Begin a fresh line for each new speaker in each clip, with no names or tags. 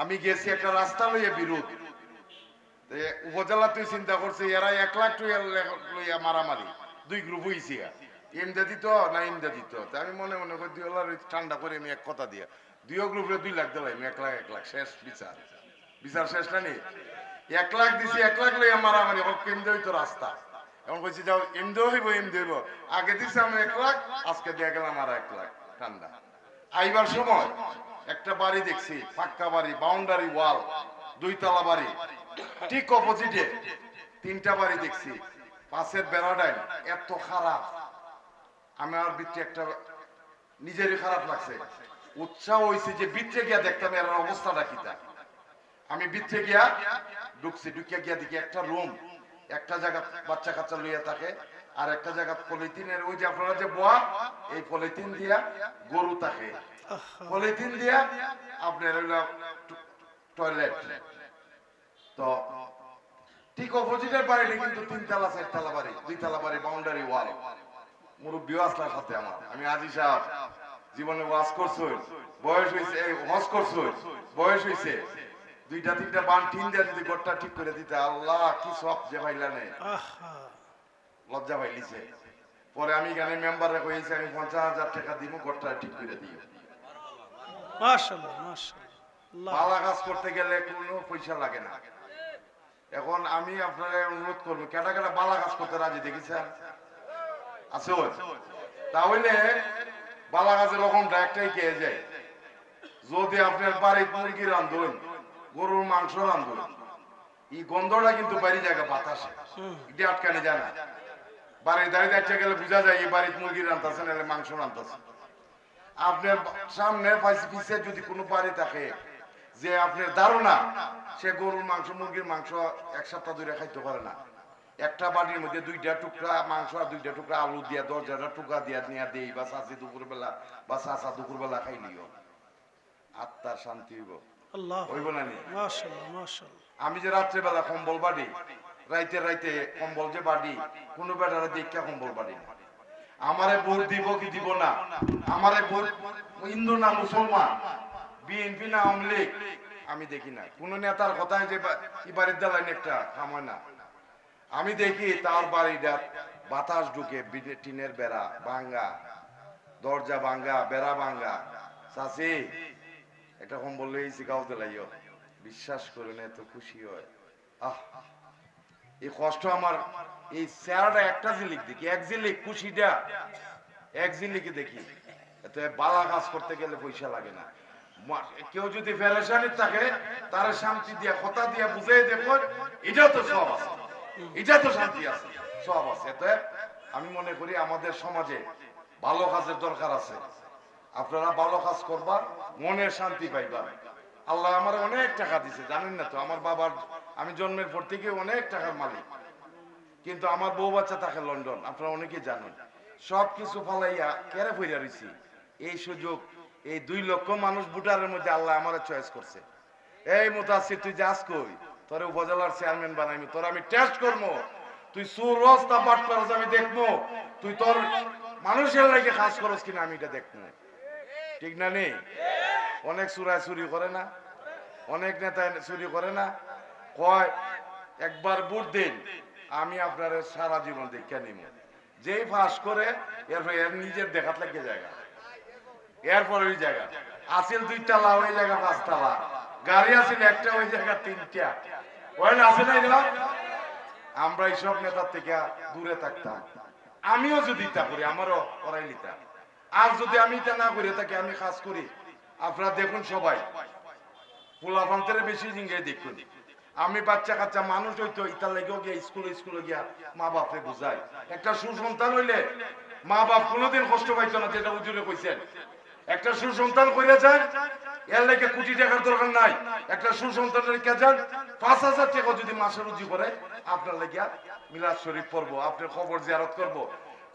আমি গেছি একটা রাস্তা লইয়া বিরোধ। উপজেলা তুই চিন্তা করছে এরা এক লাখ লইয়া মারামারি। দুই গ্রুপ হইছি এমদা দিত না এমদা দিত আমি মনে মনে করি দুই হলার ঠান্ডা করে, আমি এক কথা দিয়া। দুই গ্রুপে দুই লাখ দিলাম এক লাখ এক লাখ। শেষ বিচার। বিচার শেষ না এক লাখ দিছি, এক লাখ লইয়া মারামারি এমদা হইতো রাস্তা। এখন কইছি, যাও এমদা হইব এমদা হইব। আগে দিছি আমি এক লাখ, আজকে দিয়ে গেলাম আর এক লাখ। ঠান্ডা। আইবার সময় একটা বাড়ি দেখছি, পাক্কা বাড়ি বাউন্ডারি ওয়াল দুই তলা বাড়ি। ঠিক অপোজিটে তিনটা বাড়ি দেখছি, পাশের বেড়াটাই এত খারাপ। আমার ভিতরে একটা, নিজেরই খারাপ লাগছে। উৎসাহ হয়েছে যে বিত্রে গিয়া দেখতাম এর অবস্থাটা কি তা। আমি বিত্রে গিয়া ঢুকছি, ঢুকিয়া গিয়া দেখি একটা রুম একটা জায়গা বাচ্চা কাচ্চা লইয়া থাকে। আর একটা জায়গা পলিথিনের, ওই যে আপনারা যে বোয়া, এই পলিথিন দিয়া গরু থাকে পলিথিন দিয়া আপনার টয়লেট। তো ঠিক অপোজিটের কিন্তু বাড়ি বাড়ি বাউন্ডারি ওয়াল মুরব্বীও আসলার সাথে আমার। আমি আজি সাহেব, জীবনে ওয়াজ করছ। বয়স হয়েছে হজ করছ। বয়স হয়েছে দুইটা, তিনটা বান টিন দিয়ে যদি গোটটা ঠিক করে দিতে, আল্লাহ, কি সব যে ভাইলা নেই লজ্জা পাইলিছে। পরে আমি এখানে মেম্বারে কইছি আমি পঞ্চাশ হাজার টাকা দিব গোটটা ঠিক করে দিও।
মাশাআল্লাহ মাশাআল্লাহ।
পালা কাজ করতে গেলে কোনো পয়সা লাগে না। এখন আমি আপনারা অনুরোধ করব কেটা কেটা বালা কাজ করতে রাজি দেখেছেন? আছে? তাহলে বালা কাজের রকমটা একটাই কে যায় যদি আপনার বাড়ি মুরগি রান্ধুন গরুর মাংস রান্ধুন এই গন্ধটা কিন্তু বাড়ি জায়গা বাতাসে। এটা আটকানে যায় না। বাড়ি দাঁড়িয়ে দাঁড়িয়ে গেলে বোঝা যায় এই বাড়িতে মুরগি রান্তাছে নাহলে মাংস রান্তাছে আপনার সামনে পাশে পিছে যদি কোনো বাড়ি থাকে যে আপনার ধারণা সে গরুর মাংস মুরগির মাংস এক সপ্তাহ ধরে খাইতে পারে না। একটা বাড়ির মধ্যে দুইটা টুকরা মাংস আর দুইটা টুকরা আলু দিয়া দরজাটা টুকরা দিয়া নিয়ে দেই বা চাষি দুপুর বেলা বা চাষা দুপুর বেলা খাইলিও আত্মার শান্তি হইব। না আমি যে রাত্রেবেলা কম্বল বাড়ি রাইতে রাইতে কম্বল যে বাড়ি, কোনো বেটারে দেখা কম্বল বাড়ি না। আমারে ভোট দিব কি দিব না? আমারে হিন্দু না মুসলমান? বিএনপি না আওয়ামী আমি দেখি না। কোন নেতার কথায় যে বাড়ির দালাইন একটা কামায় না। আমি দেখি তার বাড়িটা বাতাস ঢুকে টিনের বেড়া ভাঙ্গা, দরজা ভাঙ্গা, বেড়া ভাঙ্গা। চাষি একটা কম্বল লইছি গাউতে লাইও। বিশ্বাস করুন, এত খুশি হয়। আহ এই কষ্ট আমার, এই চেহারাটা একটা জিলিক দেখি, এক জিলিক খুশিটা এক জিলিকে দেখি। এত বালা কাজ করতে গেলে পয়সা লাগে না। কেউ যদি ফেরেশানি থাকে, তার শান্তি দিয়া, কথা দিয়া বুঝাই দেখো এটাও তো সব আছে। এটা তো শান্তি আছে, সব আছে। এতে আমি মনে করি আমাদের সমাজে ভালো কাজের দরকার আছে। আপনারা ভালো কাজ করবা, মনের শান্তি পাইবা। আল্লাহ আমার অনেক টাকা দিছে, জানেন না তো? আমার বাবার আমি জন্মের পর থেকে অনেক টাকার মালিক। কিন্তু আমার বউ বাচ্চা থাকে লন্ডন, আপনারা অনেকে জানেন। সব কিছু ফালাইয়া কেড়ে ফইরা রইছি। এই সুযোগ, এই দুই লক্ষ মানুষ ভোটারের মধ্যে আল্লাহ আমার চয়েস করছে। এই মোতাসির তুই যাস কই? তোরে উপজেলার চেয়ারম্যান বানাইমি। তোর আমি টেস্ট করব তুই সুর, রস্তা বাট করস আমি দেখব তুই তোর মানুষের লাগে কাজ করস কিনা আমি এটা দেখব ঠিক না নেই অনেক চুরায় চুরি করে না। অনেক নেতা চুরি করে না। কয়, একবার ভোট দিন, আমি আপনার সারা জীবন দেখে নিব যেই ফাঁস করে, এরপর এর নিজের দেখাত লাগে জায়গা। এরপর ওই জায়গা। আসিল দুই তালা ওই জায়গা পাঁচ তালা গাড়ি আসিল একটা, ওই জায়গা তিনটা। ওই আছে না এগুলা আমরা এইসব নেতার থেকে দূরে থাকতাম। আমিও যদি তা করি, আমারও করাই নিতাম। আর যদি আমি তা না করে থাকি আমি কাজ করি। আপনারা দেখুন সবাই। পোলাপান্তের বেশি জিঙ্গে দেখুন। আমি বাচ্চা কাচ্চা মানুষ হইতো ইতার লেগেও গিয়ে স্কুলে স্কুলে গিয়া মা বাপে বুঝাই। একটা সুসন্তান হইলে মা বাপ কোনোদিন কষ্ট পাইতো না যেটা উজুরে কইছেন। একটা সুসন্তান কইরা যান এর লেগে কোটি টাকার দরকার নাই। একটা সুসন্তানের কে যান পাঁচ হাজার টাকা যদি মাসে রুজি করে আপনার লেগে মিলাদ শরীফ পড়ব আপনার খবর জিয়ারত করব।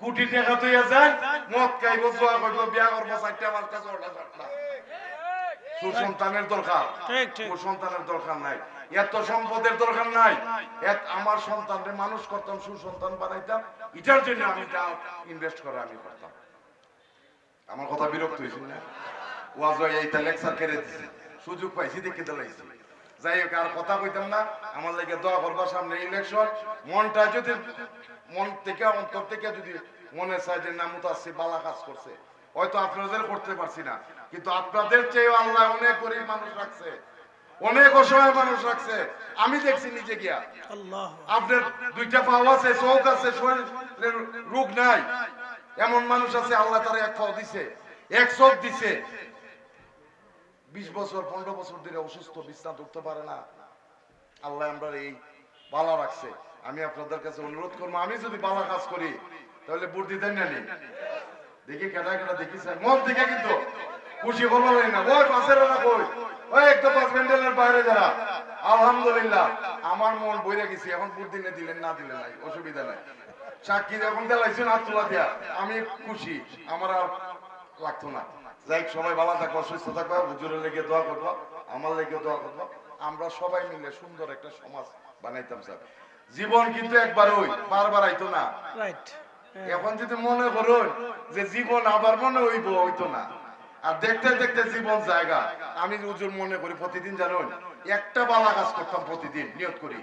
কোটি টাকা তুইয়া যান মদ খাইব জোয়া করব বিয়া করব চারটা পাঁচটা ছটা সাতটা। সুসন্তানের দরকার। সুসন্তানের দরকার নাই। এত সম্পদের দরকার নাই। এত আমার সন্তানরে মানুষ করতাম, সুসন্তান বানাইতাম, এটার জন্য আমি ইনভেস্ট করে আমি করতাম। আমার কথা বিরক্ত হয়েছিল না? ওয়াজ এইটা লেকচার কেড়ে দিছে। সুযোগ পাইছি, দেখে যাই হোক, আর কথা কইতাম না। আমার লাগে দোয়া করবা সামনে ইলেকশন মনটা যদি, মন থেকে, অন্তর থেকে যদি মনে চায় যে বালা কাজ করছে। হয়তো আপনাদের করতে পারছি না। কিন্তু আপনাদের চেয়ে আল্লাহ অনেক গরিব মানুষ রাখছে। অনেক অসহায় মানুষ রাখছে। আমি দেখছি নিজে গিয়া। আপনার দুইটা পাও আছে চোখ আছে শরীরের রোগ নাই। এমন মানুষ আছে আল্লাহ তার এক পাও দিছে এক চোখ দিছে। বিশ বছর পনেরো বছর ধরে অসুস্থ বিশ্রাম উঠতে পারে না। আল্লাহ আমরা এই বালা রাখছে। আমি আপনাদের কাছে অনুরোধ করব আমি যদি বালা কাজ করি তাহলে ভোট দিতেন না? দেখি কেটা কেটা দেখি স্যার মন থেকে কিন্তু খুশি করব না। ওই পাশের না কই ওই একদম পাঁচ প্যান্ডেলের বাইরে যারা। আলহামদুলিল্লাহ আমার মন বইরে গেছি। এখন দিলে দিলেন না দিলে নাই। অসুবিধা নাই। সাক্ষী যখন দেলাইছেন হাত তোলা দিয়া আমি খুশি। আমার আর লাগতো না। যাই সবাই ভালো থাকব সুস্থ থাকব হুজুরের লেগে দোয়া করব আমার লেগে দোয়া করব। আমরা সবাই মিলে সুন্দর একটা সমাজ বানাইতাম স্যার। জীবন কিন্তু একবার ওই বারবার আইতো না। এখন যদি মনে করুন যে জীবন আবার মনে হইব হইতো না। আর দেখতে দেখতে জীবন জায়গা। আমি হুজুর মনে করি প্রতিদিন জানুন, একটা বালা কাজ করতাম প্রতিদিন, নিয়ত করি।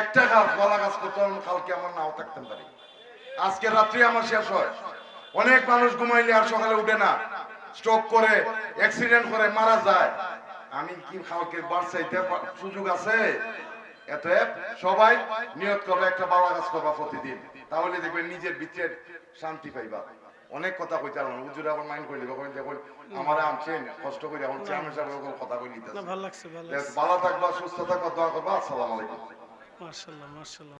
একটা কাজ বালা কাজ করতাম, কালকে আমার নাও থাকতাম পারি আজকে রাত্রি আমার শেষ হয়। অনেক মানুষ ঘুমাইলে আর সকালে উঠে না। স্ট্রোক করে অ্যাক্সিডেন্ট করে, মারা যায়। আমি কি কালকে বাড়ছাইতে সুযোগ আছে? এতএব সবাই নিয়ত করবে, একটা বালা কাজ করবা প্রতিদিন। তাহলে দেখবেন নিজের ভিতরের শান্তি পাইবা। অনেক কথা কইতে পারব না। হুজুর আবার মাইন্ড করে কখন দেখো আমার আনছেন কষ্ট করে এখন চেয়ারম্যান সাহেব এরকম কথা কই
না ভালো লাগছে ভালো লাগছে।
ভালো থাকবা সুস্থ থাকবা দোয়া করবা আসসালামু আলাইকুম।
মাশাআল্লাহ মার্শাল্লাহ